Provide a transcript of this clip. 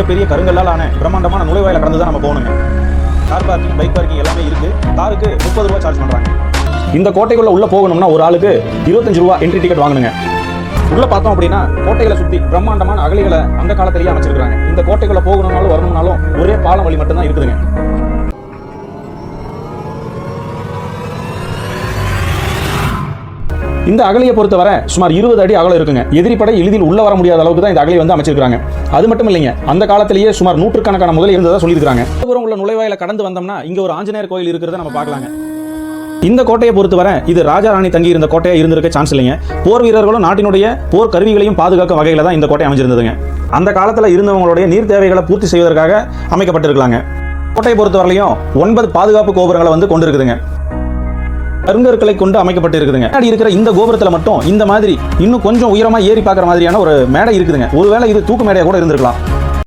மிகப்பெரிய கருங்கல்லால் ஆன பிரம்மாண்டமான நுழைவாயில கடந்து தான் நம்ம போகணுங்க கார் பார்க்கிங் பைக் பார்க்கிங் எல்லாமே இருக்கு. காருக்கு முப்பது ரூபா சார்ஜ் பண்றாங்க. இந்த கோட்டைக்குள்ள உள்ள போகணும்னா ஒரு ஆளுக்கு இருபத்தஞ்சு ரூபா என்ட்ரி டிக்கெட் வாங்கணுங்க. உள்ள பார்த்தோம் அப்படின்னா கோட்டைகளை சுத்தி பிரம்மாண்டமான அகலிகளை அந்த காலத்திலேயே அமைச்சிருக்காங்க இந்த கோட்டைக்குள்ள போகணும்னாலும் வரணும்னாலும் ஒரே பாலம் வழி மட்டும்தான் இருக்குதுங்க. இந்த அகலியை பொறுத்தவரை சுமார் இருபது அடி அகலம் இருக்குங்க. எதிரிப்படை எளிதில் உள்ள வர முடியாத அளவுக்கு தான் இந்த அகலியை வந்து அமைச்சிருக்காங்க அது மட்டும் இல்லைங்க அந்த காலத்திலேயே சுமார் நூற்றுக்கணக்கான முதல் இருந்ததா சொல்லியிருக்காங்க தூரம் உள்ள நுழைவாயில கடந்து வந்தோம்னா இங்க ஒரு ஆஞ்சநேயர் கோயில் இருக்கிறத நம்ம பார்க்கலாங்க. இந்த கோட்டையை பொறுத்தவரை இது ராஜா ராணி தங்கி இருந்த கோட்டையா இருந்திருக்க சான்ஸ் இல்லைங்க. போர் வீரர்களும் நாட்டினுடைய போர் கருவிகளையும் பாதுகாக்கும் வகையில தான் இந்த கோட்டை அமைஞ்சிருந்ததுங்க. அந்த காலத்துல இருந்தவங்களுடைய நீர் தேவைகளை பூர்த்தி செய்வதற்காக அமைக்கப்பட்டிருக்கலாங்க. கோட்டையை பொறுத்தவரையிலையும் ஒன்பது பாதுகாப்பு கோபுரங்களை வந்து கொண்டிருக்குதுங்க. கருங்கற்களை கொண்டு அமைக்கப்பட்டு இருக்குதுங்க முன்னாடி இருக்கிற இந்த கோபுரத்துல மட்டும் இந்த மாதிரி இன்னும் கொஞ்சம் உயரமா ஏறி பார்க்குற மாதிரியான ஒரு மேடை இருக்குதுங்க. ஒருவேளை இது தூக்கு மேடையா கூட இருந்திருக்கலாம்.